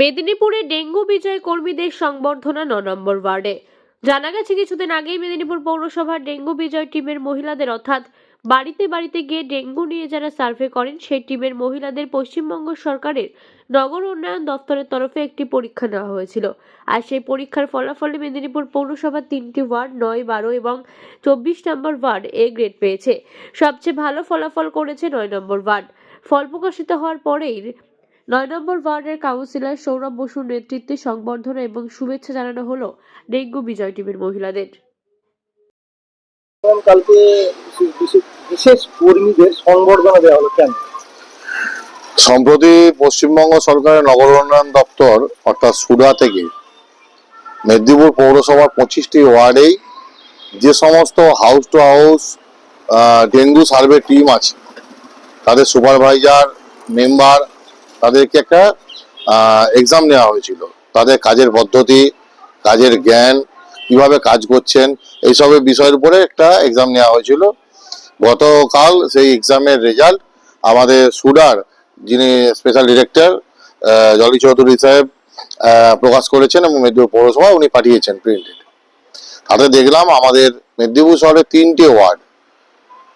মেদিনীপুরে ডেঙ্গু বিজয় কর্মীদের সংবর্ধনা ন নম্বর ওয়ার্ডে। জানা গেছে, কিছুদিন আগেই মেদিনীপুর পৌরসভার ডেঙ্গু বিজয় টিমের মহিলাদের, অর্থাৎ বাড়িতে বাড়িতে গিয়ে ডেঙ্গু নিয়ে যারা সার্ভে করেন, সেই টিমের মহিলাদের পশ্চিমবঙ্গ সরকারের নগর উন্নয়ন দপ্তরের তরফে একটি পরীক্ষা নেওয়া হয়েছিল। আর সেই পরীক্ষার ফলাফলে মেদিনীপুর পৌরসভার তিনটি ওয়ার্ড, নয়, বারো এবং চব্বিশ নম্বর ওয়ার্ড এ গ্রেড পেয়েছে। সবচেয়ে ভালো ফলাফল করেছে নয় নম্বর ওয়ার্ড। ফল প্রকাশিত হওয়ার পরেই নয় নম্বর ওয়ার্ডের কাউন্সিলর সৌরভ বসুর নেতৃত্বে সংবর্ধনা এবং শুভেচ্ছা জানানো হলো ডেঙ্গু বিজয় টিমের মহিলাদের। কালকে বিশেষ- বিশেষ কর্মীদের সংবর্ধনা দেওয়া হলো কেন? সম্প্রতি পশ্চিমবঙ্গ সরকারের নগর উন্নয়ন দপ্তর অর্থাৎ সুরা থেকে মেদিনীপুর পৌরসভার পঁচিশটি ওয়ার্ডেই যে সমস্ত house to house dengue survey team আছে। তাদের সুপারভাইজার মেম্বার তাদেরকে একটা এক্সাম নেওয়া হয়েছিল। তাদের কাজের পদ্ধতি, কাজের জ্ঞান, কীভাবে কাজ করছেন, এইসবের বিষয়ের উপরে একটা এক্সাম নেওয়া হয়েছিল। গতকাল সেই এক্সামের রেজাল্ট আমাদের সুডার, যিনি স্পেশাল ডিরেক্টর জলি চৌধুরী সাহেব প্রকাশ করেছেন এবং মেদিনীপুর পৌরসভা উনি পাঠিয়েছেন প্রিন্টেড তাতে দেখলাম আমাদের মেদিনীপুর শহরের তিনটে ওয়ার্ড,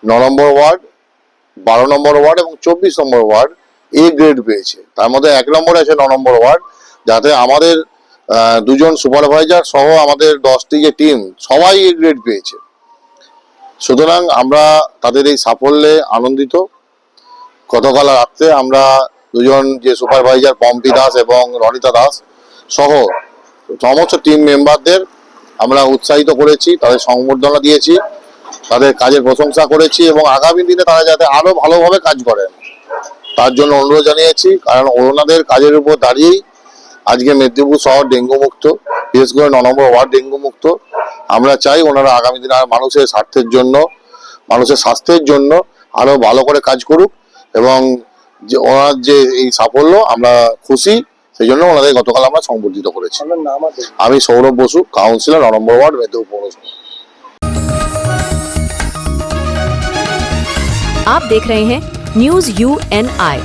ন নম্বর ওয়ার্ড, বারো নম্বর ওয়ার্ড এবং চব্বিশ নম্বর ওয়ার্ড এ গ্রেড পেয়েছে। তার মধ্যে এক নম্বরে আছে, ন নম্বর ওয়ার্ড, যাতে আমাদের দুজন সুপারভাইজার সহ আমাদের দশটি যে টিম সবাই এ গ্রেড পেয়েছে। সুতরাং আমরা তাদের এই সাফল্যে আনন্দিত। গতকাল রাত্রে আমরা দুজন যে সুপারভাইজার পম্পি দাস এবং রনিতা দাস সহ সমস্ত টিম মেম্বারদের আমরা উৎসাহিত করেছি, তাদের সংবর্ধনা দিয়েছি, তাদের কাজের প্রশংসা করেছি এবং আগামী দিনে তারা যাতে আরও ভালোভাবে কাজ করেন। তার জন্য অনুরোধ জানিয়েছি কারণ ওনাদের কাজের উপর দাঁড়িয়েই আজকে মেদিনীপুর শহর ডেঙ্গু মুক্ত বিশেষ করে ন নম্বর ওয়ার্ড ডেঙ্গু মুক্ত আমরা চাই ওনারা আগামী দিনে আর মানুষের স্বার্থের জন্য মানুষের স্বাস্থ্যের জন্য আরো ভালো করে কাজ করুক এবং যে ওনার যে এই সাফল্য আমরা খুশি সেই জন্য ওনাদের গতকাল আমরা সংবর্ধিত করেছি আপনার নাম আছে আমি সৌরভ বসু কাউন্সিলর ন নম্বর ওয়ার্ড মেদিনীপুর পৌরসভা आप देख रहे हैं न्यूज यू एन आई